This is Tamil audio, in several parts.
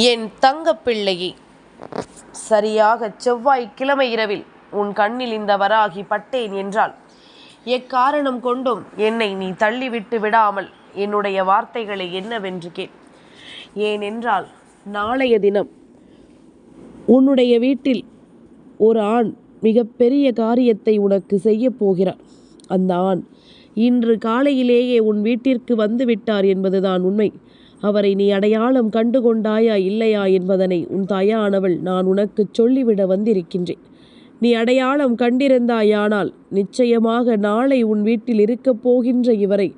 என் தங்கப்பிள்ளையே சரியாக செவ்வாய் கிழமை இரவில் உன் கண்ணில் இந்த வராகி பட்டேன் என்றால் எக்காரணம் கொண்டும் என்னை நீ தள்ளிவிட்டு விடாமல் என்னுடைய வார்த்தைகளை என்னவென்று கேள். ஏனென்றால் நாளைய தினம் உன்னுடைய வீட்டில் ஒரு ஆண் மிகப்பெரிய காரியத்தை உனக்கு செய்யப் போகிறார் அந்த ஆண் இன்று காலையிலேயே உன் வீட்டிற்கு வந்து விட்டார் என்பதுதான் உண்மை. அவரை நீ அடையாளம் கண்டு கொண்டாயா இல்லையா என்பதனை உன் தாயானவள் நான் உனக்குச் சொல்லிவிட வந்திருக்கின்றேன். நீ அடையாளம் கண்டிருந்தாயானால் நிச்சயமாக நாளை உன் வீட்டில் இருக்கப் போகின்ற இவரை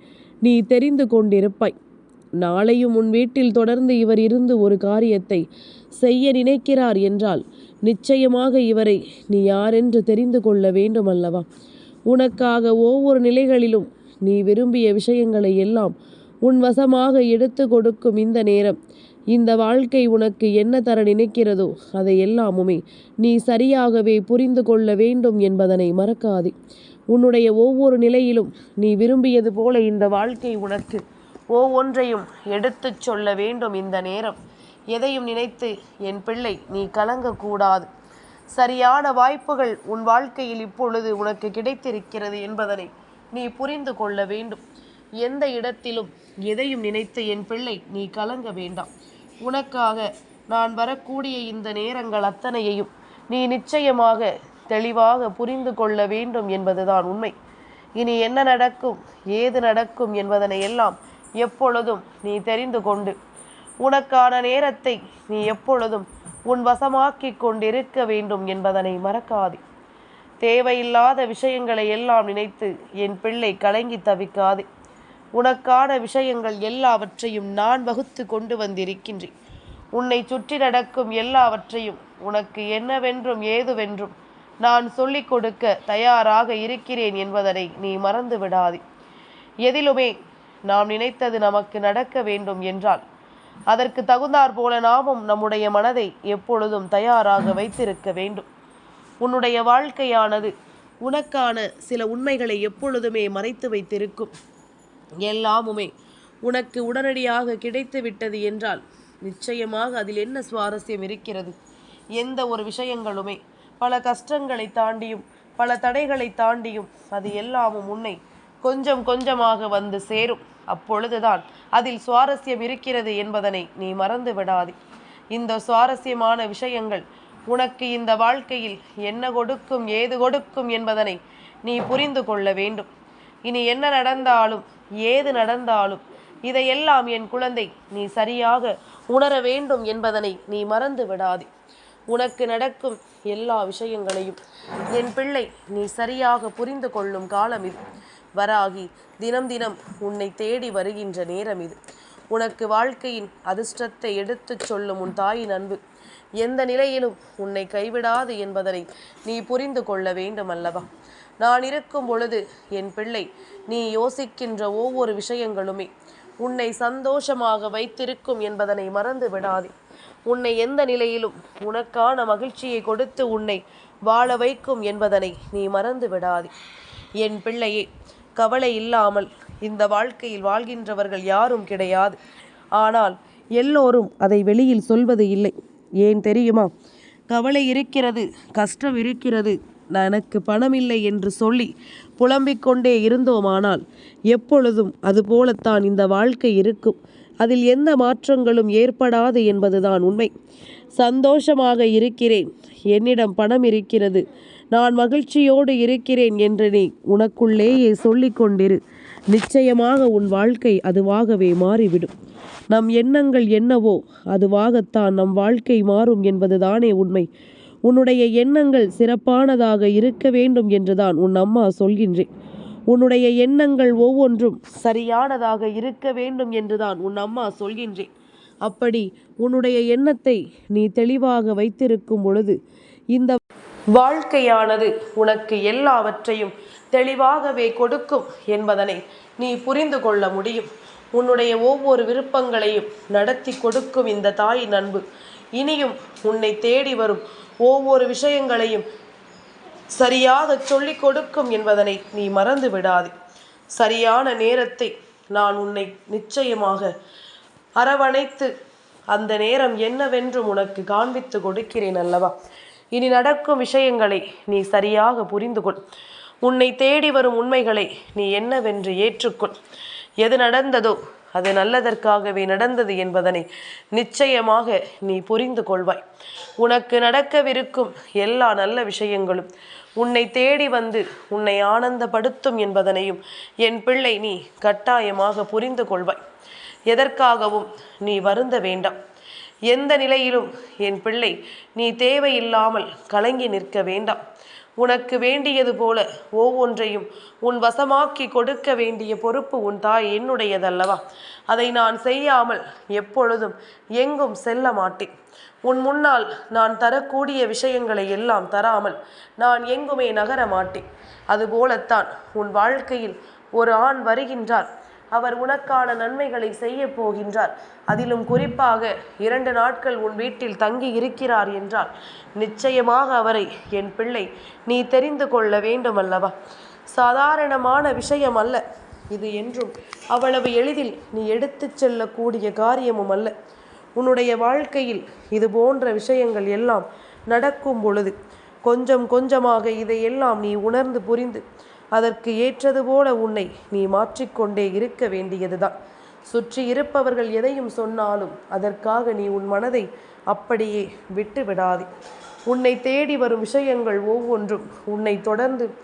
நீ தெரிந்து கொண்டிருப்பாய். நாளையும் உன் வீட்டில் தொடர்ந்து இவர் இருந்து ஒரு காரியத்தை செய்ய நினைக்கிறார் என்றால் நிச்சயமாக இவரை நீ யாரென்று தெரிந்து கொள்ள வேண்டும் அல்லவா உனக்காக ஒவ்வொரு நிலைகளிலும் நீ விரும்பிய விஷயங்களை எல்லாம் உன் வசமாக எடுத்து கொடுக்கும் இந்த நேரம். இந்த வாழ்க்கை உனக்கு என்ன தர நினைக்கிறதோ அதை எல்லாமுமே நீ சரியாகவே புரிந்து கொள்ள வேண்டும் என்பதனை மறக்காதே. உன்னுடைய ஒவ்வொரு நிலையிலும் நீ விரும்பியது போல இந்த வாழ்க்கை உனக்கு ஒவ்வொன்றையும் எடுத்துச் சொல்ல வேண்டும் இந்த நேரம். எதையும் நினைத்து என் பிள்ளை நீ கலங்கக்கூடாது. சரியான வாய்ப்புகள் உன் வாழ்க்கையில் இப்பொழுது உனக்கு கிடைத்திருக்கிறது என்பதனை நீ புரிந்து கொள்ள வேண்டும். எந்த இடத்திலும் எதையும் நினைத்து என் பிள்ளை நீ கலங்க வேண்டாம். உனக்காக நான் வரக்கூடிய இந்த நேரங்கள் அத்தனையையும் நீ நிச்சயமாக தெளிவாக புரிந்து கொள்ள வேண்டும் என்பதுதான் உண்மை. இனி என்ன நடக்கும் ஏது நடக்கும் என்பதனை எல்லாம் எப்பொழுதும் நீ தெரிந்து கொண்டு உனக்கான நேரத்தை நீ எப்பொழுதும் உன் வசமாக்கி கொண்டிருக்க வேண்டும் என்பதனை மறக்காதே. தேவையில்லாத விஷயங்களை எல்லாம் நினைத்து என் பிள்ளை கலங்கி தவிக்காதே. உனக்கான விஷயங்கள் எல்லாவற்றையும் நான் வகுத்து கொண்டு வந்திருக்கின்றேன். உன்னை சுற்றி நடக்கும் எல்லாவற்றையும் உனக்கு என்னவென்றும் ஏதுவென்றும் நான் சொல்லிக் கொடுக்க தயாராக இருக்கிறேன் என்பதனை நீ மறந்து விடாதே. எதிலுமே நாம் நினைத்தது நமக்கு நடக்க வேண்டும் என்றால் அதற்கு தகுந்தாற் போல நாமும் நம்முடைய மனதை எப்பொழுதும் தயாராக வைத்திருக்க வேண்டும். உன்னுடைய வாழ்க்கையானது உனக்கான சில உண்மைகளை எப்பொழுதுமே மறைத்து வைத்திருக்கும். எல்லாமுமே உனக்கு உடனடியாக கிடைத்து விட்டது என்றால் நிச்சயமாக அதில் என்ன சுவாரஸ்யம் இருக்கிறது? எந்த ஒரு விஷயங்களுமே பல கஷ்டங்களை தாண்டியும் பல தடைகளை தாண்டியும் அது எல்லாமும் உன்னை கொஞ்சம் கொஞ்சமாக வந்து சேரும். அப்பொழுதுதான் அதில் சுவாரஸ்யம் இருக்கிறது என்பதனை நீ மறந்து விடாதே. இந்த சுவாரஸ்யமான விஷயங்கள் உனக்கு இந்த வாழ்க்கையில் என்ன கொடுக்கும் ஏது கொடுக்கும் என்பதனை நீ புரிந்து கொள்ள வேண்டும். இனி என்ன நடந்தாலும் ஏது நடந்தாலும் இதையெல்லாம் என் குழந்தை நீ சரியாக உணர வேண்டும் என்பதனை நீ மறந்து விடாதே. உனக்கு நடக்கும் எல்லா விஷயங்களையும் என் பிள்ளை நீ சரியாக புரிந்து கொள்ளும் காலம் இது. வராகி தினம் தினம் உன்னை தேடி வருகின்ற நேரம் இது. உனக்கு வாழ்க்கையின் அதிர்ஷ்டத்தை எடுத்துச் சொல்லும் உன் தாயின் அன்பு. எந்த நிலையிலும் உன்னை கைவிடாது என்பதனை நீ புரிந்து கொள்ள வேண்டும் அல்லவா நான் இருக்கும் பொழுது என் பிள்ளை நீ யோசிக்கின்ற ஒவ்வொரு விஷயங்களுமே உன்னை சந்தோஷமாக வைத்திருக்கும் என்பதனை மறந்து விடாதே. உன்னை எந்த நிலையிலும் உனக்கான மகிழ்ச்சியை கொடுத்து உன்னை வாழ வைக்கும் என்பதனை நீ மறந்து விடாதே. என் பிள்ளையே கவலை இல்லாமல் இந்த வாழ்க்கையில் வாழ்கின்றவர்கள் யாரும் கிடையாது. ஆனால் எல்லோரும் அதை வெளியில் சொல்வது இல்லை. ஏன் தெரியுமா? கவலை இருக்கிறது கஷ்டம் இருக்கிறது எனக்கு பணமில்லை என்று சொல்லி புலம்பிக் கொண்டே இருந்தோமானால் எப்பொழுதும் அதுபோலத்தான் இந்த வாழ்க்கை இருக்கும். அதில் எந்த மாற்றங்களும் ஏற்படாது என்பதுதான் உண்மை. சந்தோஷமாக இருக்கிறேன். என்னிடம் பணம் இருக்கிறது. நான் மகிழ்ச்சியோடு இருக்கிறேன் என்று நீ உனக்குள்ளேயே சொல்லிக் கொண்டிரு. நிச்சயமாக உன் வாழ்க்கை அதுவாகவே மாறிவிடும். நம் எண்ணங்கள் என்னவோ அதுவாகத்தான் நம் வாழ்க்கை மாறும் என்பதுதானே உண்மை. உன்னுடைய எண்ணங்கள் சிறப்பானதாக இருக்க வேண்டும் என்றுதான் உன் அம்மா சொல்கின்றேன் உன்னுடைய எண்ணங்கள் ஒவ்வொன்றும் சரியானதாக இருக்க வேண்டும் என்றுதான் உன் அம்மா சொல்கின்றேன் அப்படி உன்னுடைய எண்ணத்தை நீ தெளிவாக வைத்திருக்கும் பொழுது இந்த வாழ்க்கையானது உனக்கு எல்லாவற்றையும் தெளிவாகவே கொடுக்கும் என்பதனை நீ புரிந்து கொள்ள முடியும். உன்னுடைய ஒவ்வொரு விருப்பங்களையும் நடத்தி கொடுக்கும் இந்த தாயின் அன்பு இனியும் உன்னை தேடி வரும் ஒவ்வொரு விஷயங்களையும் சரியாக சொல்லிக் கொடுக்கும் என்பதனை நீ மறந்து விடாதே. சரியான நேரத்தை நான் உன்னை நிச்சயமாக அரவணைத்து அந்த நேரம் என்னவென்றும் உனக்கு காண்பித்து கொடுக்கிறேன் அல்லவா? இனி நடக்கும் விஷயங்களை நீ சரியாக புரிந்து கொள். உன்னை தேடி வரும் உண்மைகளை நீ என்னவென்று ஏற்றுக்கொள். எது நடந்ததோ அது நல்லதற்காகவே நடந்தது என்பதனை நிச்சயமாக நீ புரிந்து கொள்வாய். உனக்கு நடக்கவிருக்கும் எல்லா நல்ல விஷயங்களும் உன்னை தேடி வந்து உன்னை ஆனந்தப்படுத்தும் என்பதனையும் என் பிள்ளை நீ கட்டாயமாக புரிந்து கொள்வாய். எதற்காகவும் நீ வருந்த வேண்டாம். எந்த நிலையிலும் என் பிள்ளை நீ தேவையில்லாமல் கலங்கி நிற்க வேண்டாம். உனக்கு வேண்டியது போல ஒவ்வொன்றையும் உன் வசமாக்கி கொடுக்க வேண்டிய பொறுப்பு உன் தாய் என்னுடையதல்லவா? அதை நான் செய்யாமல் எப்பொழுதும் எங்கும் செல்ல மாட்டேன். உன் முன்னால் நான் தரக்கூடிய விஷயங்களை எல்லாம் தராமல் நான் எங்குமே நகர மாட்டேன். அதுபோலத்தான் உன் வாழ்க்கையில் ஒரு ஆண் வருகின்றார். அவர் உனக்கான நன்மைகளை செய்ய போகின்றார். அதிலும் குறிப்பாக இரண்டு நாட்கள் உன் வீட்டில் தங்கி இருக்கிறார் என்றால் நிச்சயமாக அவரை என் பிள்ளை நீ தெரிந்து கொள்ள வேண்டும் அல்லவா சாதாரணமான விஷயம் அல்ல. இது என்றும் அவ்வளவு எளிதில் நீ எடுத்துச் செல்லக்கூடிய காரியமும் அல்ல. உன்னுடைய வாழ்க்கையில் இது போன்ற விஷயங்கள் எல்லாம் நடக்கும் பொழுது கொஞ்சம் கொஞ்சமாக இதையெல்லாம் நீ உணர்ந்து புரிந்து அதற்கு ஏற்றது போல உன்னை நீ மாற்றிக்கொண்டே இருக்க வேண்டியதுதான். சுற்றி இருப்பவர்கள் எதையும் சொன்னாலும் அதற்காக நீ உன் மனதை அப்படியே விட்டு விடாதே உன்னை தேடி வரும் விஷயங்கள் ஒவ்வொன்றும் உன்னை தொடர்ந்து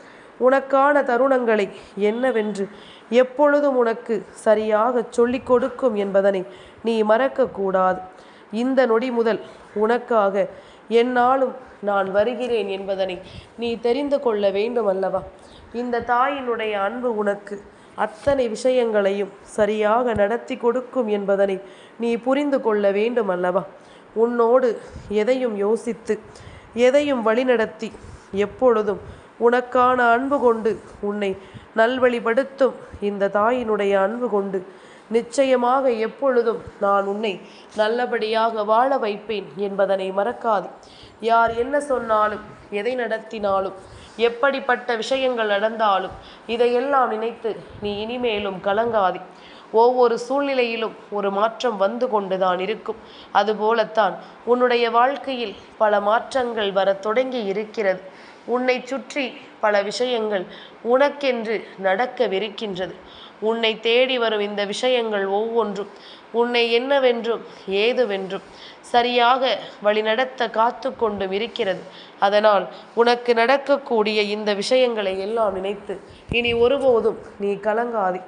உனக்கான தருணங்களை என்னவென்று எப்பொழுதும் உனக்கு சரியாக சொல்லிக் கொடுக்கும் என்பதனை நீ மறக்கக்கூடாது. இந்த நொடி முதல் உனக்காக என்னாலும் நான் வருகிறேன் என்பதனை நீ தெரிந்து கொள்ள வேண்டும் அல்லவா? இந்த தாயினுடைய அன்பு உனக்கு அத்தனை விஷயங்களையும் சரியாக நடத்தி கொடுக்கும் என்பதனை நீ புரிந்து கொள்ள வேண்டும் அல்லவா? உன்னோடு எதையும் யோசித்து எதையும் வழிநடத்தி எப்பொழுதும் உனக்கான அன்பு கொண்டு உன்னை நல்வழிப்படுத்தும் இந்த தாயினுடைய அன்பு கொண்டு நிச்சயமாக எப்பொழுதும் நான் உன்னை நல்லபடியாக வாழ வைப்பேன் என்பதனை மறக்காது. யார் என்ன சொன்னாலும் எதை நடத்தினாலும் எப்படிப்பட்ட விஷயங்கள் நடந்தாலும் இதையெல்லாம் நினைத்து நீ இனிமேலும் கலங்காதே. ஒவ்வொரு சூழ்நிலையிலும் ஒரு மாற்றம் வந்து கொண்டுதான் இருக்கும். அதுபோலத்தான் உன்னுடைய வாழ்க்கையில் பல மாற்றங்கள் வர தொடங்கி இருக்கிறது. உன்னை சுற்றி பல விஷயங்கள் உனக்கென்று நடக்கவிருக்கின்றது. உன்னை தேடி வரும் இந்த விஷயங்கள் ஒவ்வொன்றும் உன்னை என்னவென்றும் ஏதுவென்றும் சரியாக வழிநடத்த காத்து கொண்டும் இருக்கிறது. அதனால் உனக்கு நடக்கக்கூடிய இந்த விஷயங்களை எல்லாம் நினைத்து இனி ஒருபோதும் நீ கலங்காதே.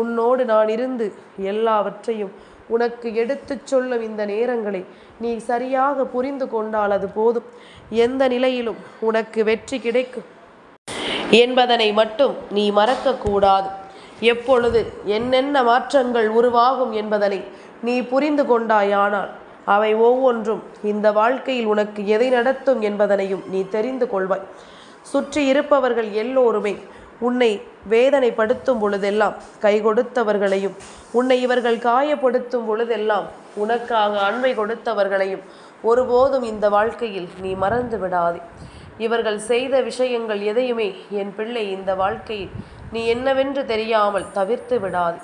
உன்னோடு நான் இருந்து எல்லாவற்றையும் உனக்கு எடுத்துச் சொல்லும் இந்த நேரங்களை நீ சரியாக புரிந்து கொண்டால் அது போதும். எந்த நிலையிலும் உனக்கு வெற்றி கிடைக்கும். என்பதனை மட்டும் நீ மறக்கக்கூடாது. எப்பொழுது என்னென்ன மாற்றங்கள் உருவாகும் என்பதனை நீ புரிந்து கொண்டாயானால் அவை ஒவ்வொன்றும் இந்த வாழ்க்கையில் உனக்கு எதை நடத்தும் என்பதனையும் நீ தெரிந்து கொள்வாய். சுற்றி இருப்பவர்கள் எல்லோருமே உன்னை வேதனைப்படுத்தும் பொழுதெல்லாம் கை கொடுத்தவர்களையும் உன்னை இவர்கள் காயப்படுத்தும் பொழுதெல்லாம் உனக்காக அன்பை கொடுத்தவர்களையும் ஒருபோதும் இந்த வாழ்க்கையில் நீ மறந்து விடாதே. இவர்கள் செய்த விஷயங்கள் எதையுமே என் பிள்ளை இந்த வாழ்க்கையில் நீ என்னவென்று தெரியாமல் தவிர்த்து விடாது.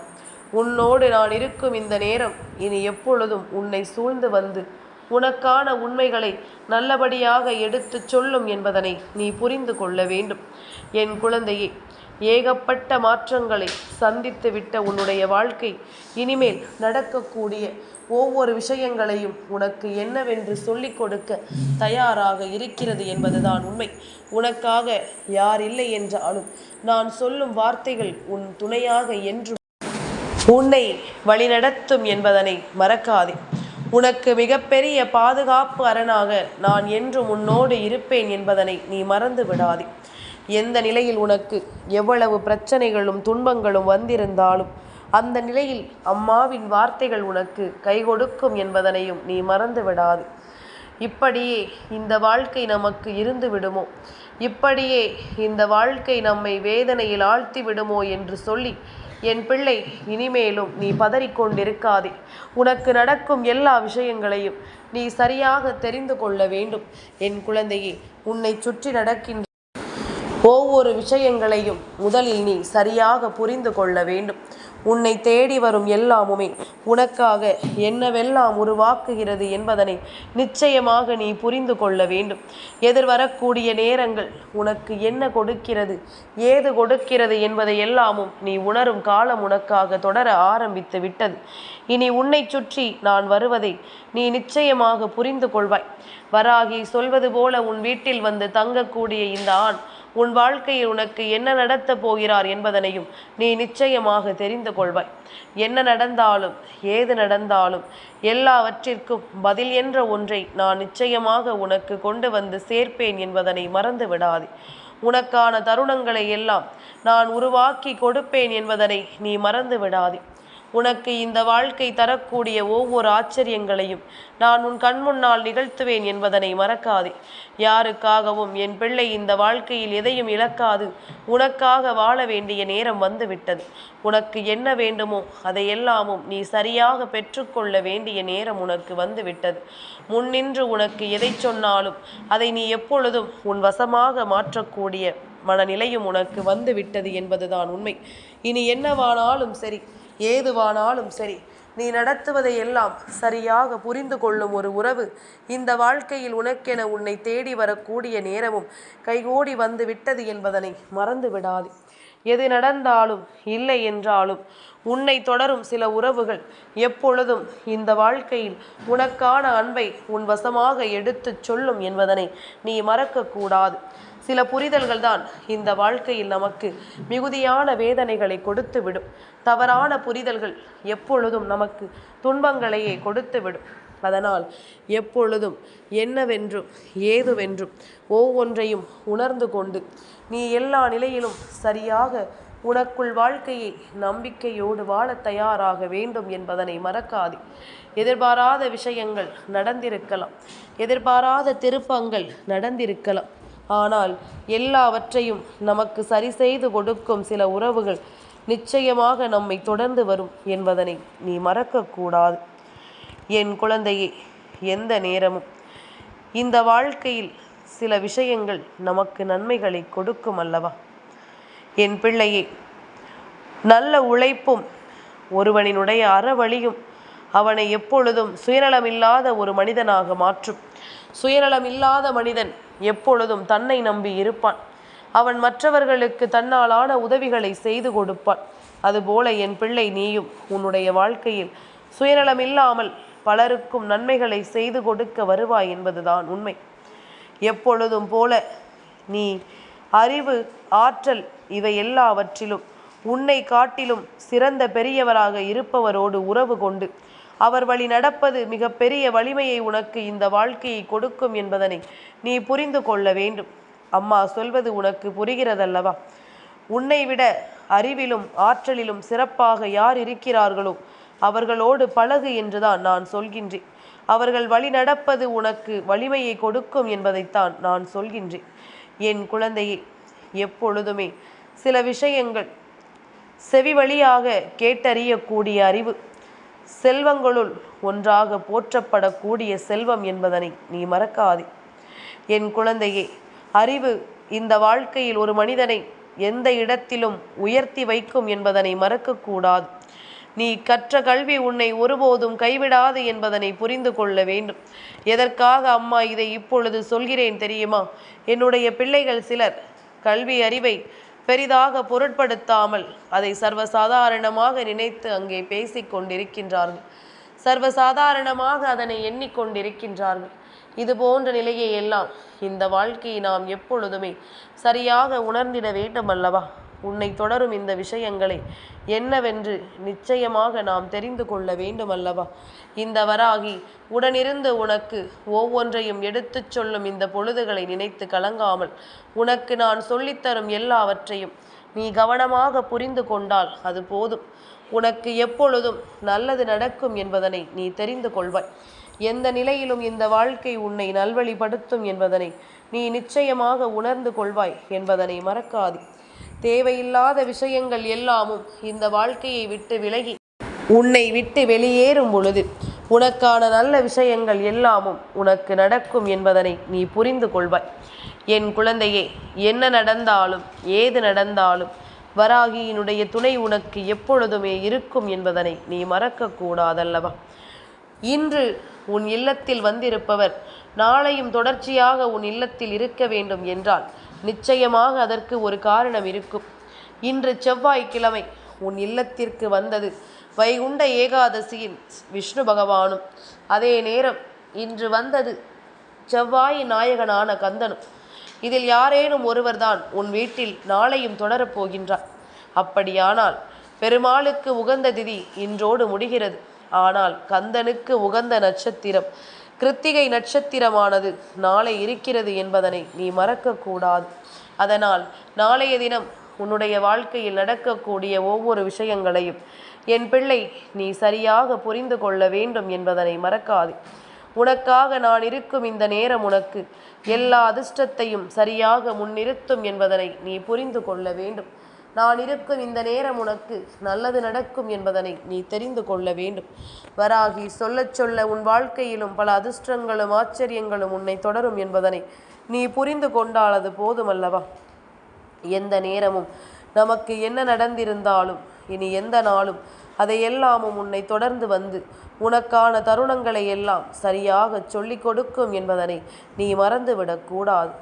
உன்னோடு நான் இருக்கும் இந்த நேரம் இனி எப்பொழுதும் உன்னை சூழ்ந்து வந்து உனக்கான உண்மைகளை நல்லபடியாக எடுத்துச் சொல்லும் என்பதனை நீ புரிந்து கொள்ள வேண்டும். என் குழந்தையே ஏகப்பட்ட மாற்றங்களை சந்தித்து விட்ட உன்னுடைய வாழ்க்கை இனிமேல் நடக்கக்கூடிய ஒவ்வொரு விஷயங்களையும் உனக்கு என்னவென்று சொல்லிக் கொடுக்க தயாராக இருக்கிறது என்பதுதான் உண்மை. உனக்காக யார் இல்லை என்றாலும் நான் சொல்லும் வார்த்தைகள் உன் துணையாக என்றும் உன்னை வழிநடத்தும் என்பதனை மறக்காதே. உனக்கு மிகப்பெரிய பாதுகாப்பு அரணாக நான் என்றும் உன்னோடு இருப்பேன் என்பதனை நீ மறந்து விடாதே. எந்த நிலையில் உனக்கு எவ்வளவு பிரச்சனைகளும் துன்பங்களும் வந்திருந்தாலும் அந்த நிலையில் அம்மாவின் வார்த்தைகள் உனக்கு கை கொடுக்கும் என்பதனையும் நீ மறந்து விடாது இப்படியே இந்த வாழ்க்கை நமக்கு இருந்து விடுமோ? இப்படியே இந்த வாழ்க்கை நம்மை வேதனையில் ஆழ்த்தி விடுமோ என்று சொல்லி என் பிள்ளை இனிமேலும் நீ பதறிக்கொண்டிருக்காதே. உனக்கு நடக்கும் எல்லா விஷயங்களையும் நீ சரியாக தெரிந்து கொள்ள வேண்டும். என் குழந்தையே உன்னை சுற்றி நடக்கின்ற ஒவ்வொரு விஷயங்களையும் முதலில் நீ சரியாக புரிந்து கொள்ள வேண்டும். உன்னை தேடி வரும் எல்லாமுமே. உனக்காக என்னவெல்லாம் உருவாக்குகிறது என்பதனை நிச்சயமாக நீ புரிந்து கொள்ள வேண்டும். எதிர்வரக்கூடிய நேரங்கள் உனக்கு என்ன கொடுக்கிறது? ஏது கொடுக்கிறது என்பதை எல்லாமும் நீ உணரும் காலம் உனக்காக தொடர ஆரம்பித்து விட்டது. இனி உன்னை சுற்றி நான் வருவதை நீ நிச்சயமாக புரிந்து கொள்வாய். வராகி சொல்வது போல உன் வீட்டில் வந்து தங்கக்கூடிய இந்த ஆண் உன் வாழ்க்கையில் உனக்கு என்ன நடத்தப் போகிறார் என்பதனையும் நீ நிச்சயமாக தெரிந்து கொள்வாய். என்ன நடந்தாலும் ஏது நடந்தாலும் எல்லாவற்றிற்கும் பதில் என்ற ஒன்றை நான் நிச்சயமாக உனக்கு கொண்டு வந்து சேர்ப்பேன் என்பதனை மறந்து விடாதே. உனக்கான தருணங்களை எல்லாம் நான் உருவாக்கி கொடுப்பேன் என்பதனை நீ மறந்து விடாதே. உனக்கு இந்த வாழ்க்கை தரக்கூடிய ஒவ்வொரு ஆச்சரியங்களையும் நான் உன் கண்முன்னால் நிகழ்த்துவேன் என்பதனை மறக்காதே. யாருக்காகவும் என் பிள்ளை இந்த வாழ்க்கையில் எதையும் இழக்காது. உனக்காக வாழ வேண்டிய நேரம் வந்துவிட்டது. உனக்கு என்ன வேண்டுமோ அதையெல்லாமும் நீ சரியாக பெற்றுக்கொள்ள வேண்டிய நேரம் உனக்கு வந்துவிட்டது. முன்னின்று உனக்கு எதை சொன்னாலும் அதை நீ எப்பொழுதும் உன் வசமாக மாற்றக்கூடிய மனநிலையும் உனக்கு வந்துவிட்டது என்பதுதான் உண்மை. இனி என்னவானாலும் சரி ஏதுவானாலும் சரி நீ நடத்துவதை எல்லாம் சரியாக புரிந்து கொள்ளும் ஒரு உறவு இந்த வாழ்க்கையில் உனக்கென உன்னை தேடி வரக்கூடிய நேரமும் கைகோடி வந்து விட்டது என்பதனை மறந்து விடாது. எது நடந்தாலும் இல்லை என்றாலும் உன்னை தொடரும் சில உறவுகள் எப்பொழுதும் இந்த வாழ்க்கையில் உனக்கான அன்பை உன் வசமாக எடுத்துச் சொல்லும் என்பதனை நீ மறக்கக்கூடாது. சில புரிதல்கள் தான் இந்த வாழ்க்கையில் நமக்கு மிகுதியான வேதனைகளை கொடுத்து விடும் தவறான புரிதல்கள் எப்பொழுதும் நமக்கு துன்பங்களையே கொடுத்து விடும் அதனால் எப்பொழுதும் என்னவென்றும் ஏதுவென்றும் ஒவ்வொன்றையும் உணர்ந்து கொண்டு நீ எல்லா நிலையிலும் சரியாக உனக்குள் வாழ்க்கையை நம்பிக்கையோடு வாழ தயாராக வேண்டும் என்பதனை மறக்காதே. எதிர்பாராத விஷயங்கள் நடந்திருக்கலாம். எதிர்பாராத திருப்பங்கள் நடந்திருக்கலாம். ஆனால் எல்லாவற்றையும் நமக்கு சரி செய்து கொடுக்கும் சில உறவுகள் நிச்சயமாக நம்மை தொடர்ந்து வரும் என்பதனை நீ மறக்கக்கூடாது. என் குழந்தையே எந்த நேரமும் இந்த வாழ்க்கையில் சில விஷயங்கள் நமக்கு நன்மைகளை கொடுக்கும் அல்லவா? என் பிள்ளையே நல்ல உழைப்பும் ஒருவனினுடைய அறவழியும் அவனை எப்பொழுதும் சுயநலமில்லாத ஒரு மனிதனாக மாற்றும். சுயநலம் இல்லாத மனிதன் எப்பொழுதும் தன்னை நம்பி இருப்பான். அவன் மற்றவர்களுக்கு தன்னாலான உதவிகளை செய்து கொடுப்பான். அதுபோல என் பிள்ளை நீயும் உன்னுடைய வாழ்க்கையில் சுயநலம் இல்லாமல் பலருக்கும் நன்மைகளை செய்து கொடுக்க வருவாய் என்பதுதான் உண்மை. எப்பொழுதும் போல நீ அறிவு ஆற்றல் இவை எல்லாவற்றிலும் உன்னை காட்டிலும் சிறந்த பெரியவராக இருப்பவரோடு உறவு கொண்டு அவர் வழி நடப்பது மிக பெரிய வலிமையை உனக்கு இந்த வாழ்க்கையை கொடுக்கும் என்பதனை நீ புரிந்து கொள்ள வேண்டும். அம்மா சொல்வது உனக்கு புரிகிறதல்லவா? உன்னை விட அறிவிலும் ஆற்றலிலும் சிறப்பாக யார் இருக்கிறார்களோ அவர்களோடு பழகு என்றுதான் நான் சொல்கின்றேன். அவர்கள் வழி நடப்பது உனக்கு வலிமையை கொடுக்கும் என்பதைத்தான் நான் சொல்கின்றேன். என் குழந்தையை எப்பொழுதுமே சில விஷயங்கள் செவி வழியாக கேட்டறியக்கூடிய அறிவு செல்வங்களுள் ஒன்றாக போற்றப்படக்கூடிய செல்வம் என்பதனை நீ மறக்காதே. என் குழந்தையே அறிவு இந்த வாழ்க்கையில் ஒரு மனிதனை எந்த இடத்திலும் உயர்த்தி வைக்கும் என்பதனை மறக்கக்கூடாது. நீ கற்ற கல்வி உன்னை ஒருபோதும் கைவிடாது என்பதனை புரிந்து கொள்ள வேண்டும். எதற்காக அம்மா இதை இப்பொழுது சொல்கிறேன் தெரியுமா? என்னுடைய பிள்ளைகள் சிலர் கல்வி அறிவை பெரிதாக பொருட்படுத்தாமல் அதை சர்வசாதாரணமாக நினைத்து அங்கே பேசிக் கொண்டிருக்கின்றார்கள். சர்வசாதாரணமாக அதனை எண்ணிக்கொண்டிருக்கின்றார்கள் இது போன்ற நிலையை எல்லாம் இந்த வாழ்க்கையை நாம் எப்பொழுதுமே சரியாக உணர்ந்திட வேண்டும் அல்லவா உன்னை தொடரும் இந்த விஷயங்களை என்னவென்று நிச்சயமாக நாம் தெரிந்து கொள்ள வேண்டும் அல்லவா இந்த வராகி உடனிருந்து உனக்கு ஒவ்வொன்றையும் எடுத்துச் சொல்லும் இந்த பொழுதுகளை நினைத்து கலங்காமல் உனக்கு நான் சொல்லித்தரும் எல்லாவற்றையும் நீ கவனமாக புரிந்து கொண்டால் அது போதும். உனக்கு எப்பொழுதும் நல்லது நடக்கும் என்பதனை நீ தெரிந்து கொள்வாய். எந்த நிலையிலும் இந்த வாழ்க்கை உன்னை நல்வழிப்படுத்தும் என்பதனை நீ நிச்சயமாக உணர்ந்து கொள்வாய் என்பதனை மறக்காதே. தேவையில்லாத விஷயங்கள் எல்லாமும் இந்த வாழ்க்கையை விட்டு விலகி உன்னை விட்டு வெளியேறும் பொழுது உனக்கான நல்ல விஷயங்கள் எல்லாமும் உனக்கு நடக்கும் என்பதனை நீ புரிந்து கொள்வாய். என் குழந்தையே என்ன நடந்தாலும் ஏது நடந்தாலும் வராகியினுடைய துணை உனக்கு எப்பொழுதுமே இருக்கும் என்பதனை நீ மறக்கக்கூடாதல்லவா. இன்று உன் இல்லத்தில் வந்திருப்பவர் நாளையும் தொடர்ச்சியாக உன் இல்லத்தில் இருக்க வேண்டும் என்றால் நிச்சயமாக அதற்கு ஒரு காரணம் இருக்கும். இன்று செவ்வாய்க்கிழமை உன் இல்லத்திற்கு வந்தது வைகுண்ட ஏகாதசியின் விஷ்ணு பகவானும். அதே நேரம் இன்று வந்தது செவ்வாய் நாயகனான கந்தனும். இதில் யாரேனும் ஒருவர்தான் உன் வீட்டில் நாளையும் தொடரப் போகின்றார். அப்படியானால் பெருமாளுக்கு உகந்த திதி இன்றோடு முடிகிறது. ஆனால் கந்தனுக்கு உகந்த நட்சத்திரம் கிருத்திகை நட்சத்திரமானது நாளை இருக்கிறது என்பதனை நீ மறக்கக்கூடாது. அதனால் நாளைய தினம் உன்னுடைய வாழ்க்கையில் நடக்கக்கூடிய ஒவ்வொரு விஷயங்களையும் என் பிள்ளை நீ சரியாக புரிந்து கொள்ள வேண்டும் என்பதனை மறக்காதே. உனக்காக நான் இருக்கும் இந்த நேரம் உனக்கு எல்லா அதிர்ஷ்டத்தையும் சரியாக முன்னிறுத்தும் என்பதனை நீ புரிந்து கொள்ள வேண்டும். நான் இருக்கும் இந்த நேரம் உனக்கு நல்லது நடக்கும் என்பதனை நீ தெரிந்து கொள்ள வேண்டும். வராகி சொல்லச் சொல்ல உன் வாழ்க்கையிலும் பல அதிர்ஷ்டங்களும் ஆச்சரியங்களும் உன்னை தொடரும் என்பதனை நீ புரிந்து கொண்டால் அது போதுமல்லவா? எந்த நேரமும் நமக்கு என்ன நடந்திருந்தாலும் இனி எந்த நாளும் அதையெல்லாமும் உன்னை தொடர்ந்து வந்து உனக்கான தருணங்களை எல்லாம் சரியாக சொல்லிக் கொடுக்கும் என்பதனை நீ மறந்துவிடக்கூடாது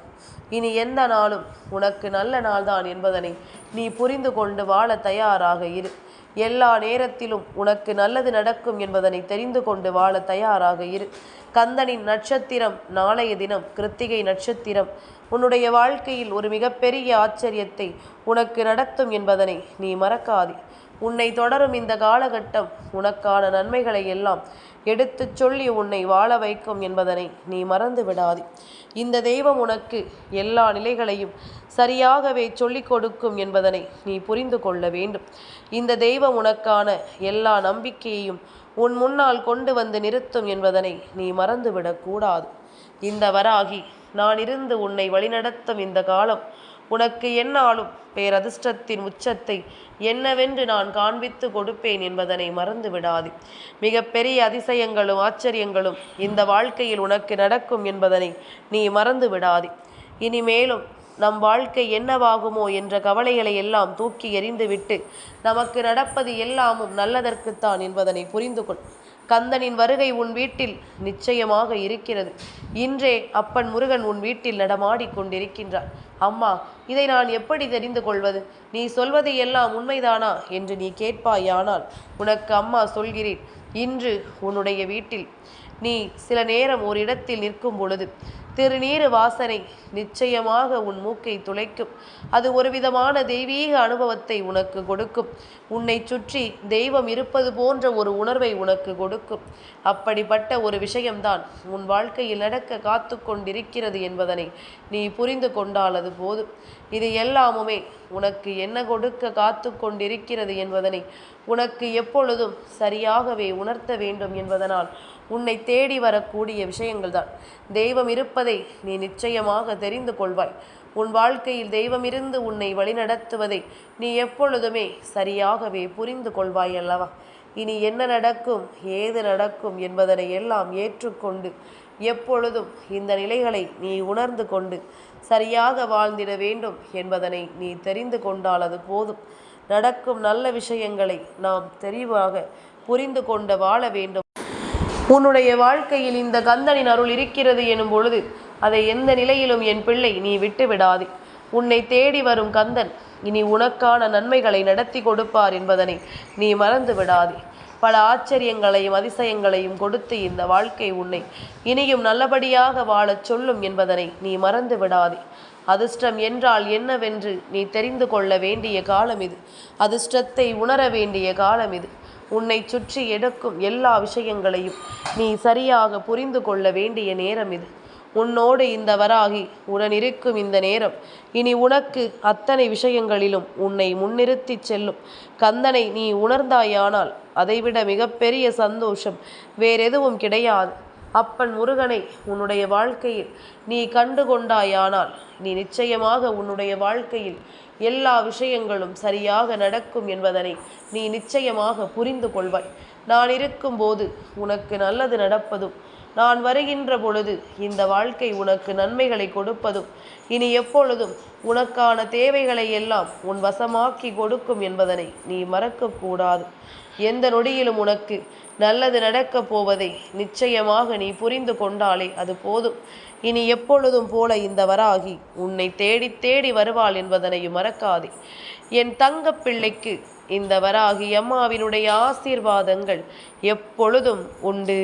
இனி எந்த நாளும் உனக்கு நல்ல நாள்தான் என்பதனை நீ புரிந்து கொண்டு வாழ தயாராக இரு. எல்லா நேரத்திலும் உனக்கு நல்லது நடக்கும் என்பதனை தெரிந்து கொண்டு வாழ தயாராக இரு. கந்தனின் நட்சத்திரம் நாளைய தினம் கிருத்திகை நட்சத்திரம். உன்னுடைய வாழ்க்கையில் ஒரு மிகப்பெரிய ஆச்சரியத்தை உனக்கு நடத்தும் என்பதனை நீ மறக்காதே. உன்னை தொடரும் இந்த காலகட்டம் உனக்கான நன்மைகளை எல்லாம் எடுத்துச் சொல்லி உன்னை வாழ வைக்கும் என்பதனை நீ மறந்து விடாதே இந்த தெய்வம் உனக்கு எல்லா நிலைகளையும் சரியாகவே சொல்லிக் கொடுக்கும் என்பதனை நீ புரிந்து கொள்ள வேண்டும். இந்த தெய்வம் உனக்கான எல்லா நம்பிக்கையையும் உன் முன்னால் கொண்டு வந்து நிறுத்தும் என்பதனை நீ மறந்துவிடக்கூடாது இந்த வராகி நான் இருந்து உன்னை வழிநடத்தும் இந்த காலம் உனக்கு என்னாலும் பேரதிர்ஷ்டத்தின் உச்சத்தை என்னவென்று நான் காண்பித்து கொடுப்பேன் என்பதனை மறந்து விடாது மிக பெரிய அதிசயங்களும் ஆச்சரியங்களும் இந்த வாழ்க்கையில் உனக்கு நடக்கும் என்பதனை நீ மறந்து விடாது இனிமேலும் நம் வாழ்க்கை என்னவாகுமோ என்ற கவலைகளை எல்லாம் தூக்கி எறிந்துவிட்டு நமக்கு நடப்பது எல்லாமும் நல்லதற்குத்தான் என்பதனை புரிந்து கொள். கந்தனின் வருகை உன் வீட்டில் நிச்சயமாக இருக்கிறது. இன்றே அப்பன் முருகன் உன் வீட்டில் நடமாடிக் கொண்டிருக்கின்றார். அம்மா இதை நான் எப்படி தெரிந்து கொள்வது? நீ சொல்வது எல்லாம் உண்மைதானா? என்று நீ கேட்பாயானால் உனக்கு அம்மா சொல்கிறேன். இன்று உன்னுடைய வீட்டில் நீ சில நேரம் ஒரு இடத்தில் நிற்கும் பொழுது திருநீர் வாசனை நிச்சயமாக உன் மூக்கை துளைக்கும். அது ஒரு விதமான தெய்வீக அனுபவத்தை உனக்கு கொடுக்கும். உன்னை சுற்றி தெய்வம் இருப்பது போன்ற ஒரு உணர்வை உனக்கு கொடுக்கும். அப்படிப்பட்ட ஒரு விஷயம்தான் உன் வாழ்க்கையில் நடக்க காத்து கொண்டிருக்கிறது என்பதனை நீ புரிந்து கொண்டால் அது போதும். இது எல்லாமுமே உனக்கு என்ன கொடுக்க காத்து கொண்டிருக்கிறது என்பதனை உனக்கு எப்பொழுதும் சரியாகவே உணர்த்த வேண்டும் என்பதனால் உன்னை தேடி வரக்கூடிய விஷயங்கள் தான் தெய்வம் இருப்பதை நீ நிச்சயமாக தெரிந்து கொள்வாய். உன் வாழ்க்கையில் தெய்வம் இருந்து உன்னை வழிநடத்துவதை நீ எப்பொழுதுமே சரியாகவே புரிந்து கொள்வாய் அல்லவா? இனி என்ன நடக்கும் ஏது நடக்கும் என்பதனை எல்லாம் ஏற்றுக்கொண்டு எப்பொழுதும் இந்த நிலைகளை நீ உணர்ந்து கொண்டு சரியாக வாழ்ந்திட வேண்டும் என்பதனை நீ தெரிந்து கொண்டால் அது போதும். நடக்கும் நல்ல விஷயங்களை நாம் தெளிவாக புரிந்து கொண்டு வாழ வேண்டும். உன்னுடைய வாழ்க்கையில் இந்த கந்தனின் அருள் இருக்கிறது எனும் பொழுது அதை எந்த நிலையிலும் என் பிள்ளை நீ விட்டு விடாதே உன்னை தேடி வரும் கந்தன் இனி உனக்கான நன்மைகளை நடத்தி கொடுப்பார் என்பதனை நீ மறந்து விடாதே. பல ஆச்சரியங்களையும் அதிசயங்களையும் கொடுத்து இந்த வாழ்க்கை உன்னை இனியும் நல்லபடியாக வாழச் சொல்லும் என்பதனை நீ மறந்து விடாதே. அதிர்ஷ்டம் என்றால் என்னவென்று நீ தெரிந்து கொள்ள வேண்டிய காலம் இது. அதிர்ஷ்டத்தை உணர வேண்டிய காலம் இது. உன்னை சுற்றி எடுக்கும் எல்லா விஷயங்களையும் நீ சரியாக புரிந்து கொள்ள வேண்டிய நேரம் இது. உன்னோடு இந்த வராகி உடன் இருக்கும் இந்த நேரம். இனி உனக்கு அத்தனை விஷயங்களிலும் உன்னை முன்னிறுத்தி செல்லும். கந்தனை நீ உணர்ந்தாயானால் அதைவிட மிகப்பெரிய சந்தோஷம் வேறெதுவும் கிடையாது. அப்பன் முருகனை உன்னுடைய வாழ்க்கையில் நீ கண்டு கொண்டாயானால் நீ நிச்சயமாக உன்னுடைய வாழ்க்கையில் எல்லா விஷயங்களும் சரியாக நடக்கும் என்பதனை நீ நிச்சயமாக புரிந்து கொள்வாய். நான் இருக்கும்போது உனக்கு நல்லது நடப்பதும் நான் வருகின்ற பொழுது இந்த வாழ்க்கை உனக்கு நன்மைகளை கொடுப்பதும் இனி எப்பொழுதும் உனக்கான தேவைகளை எல்லாம் உன் வசமாக்கி கொடுக்கும் என்பதனை நீ மறக்கக்கூடாது. எந்த நொடியிலும் உனக்கு நல்லது நடக்கப் போவதை நிச்சயமாக நீ புரிந்து கொண்டாலே அது போதும். இனி எப்பொழுதும் போல இந்த வராகி உன்னை தேடி தேடி வருவாள் என்பதனையும் மறக்காதே. என் தங்க பிள்ளைக்கு இந்த வராகி அம்மாவினுடைய ஆசீர்வாதங்கள் எப்பொழுதும் உண்டு.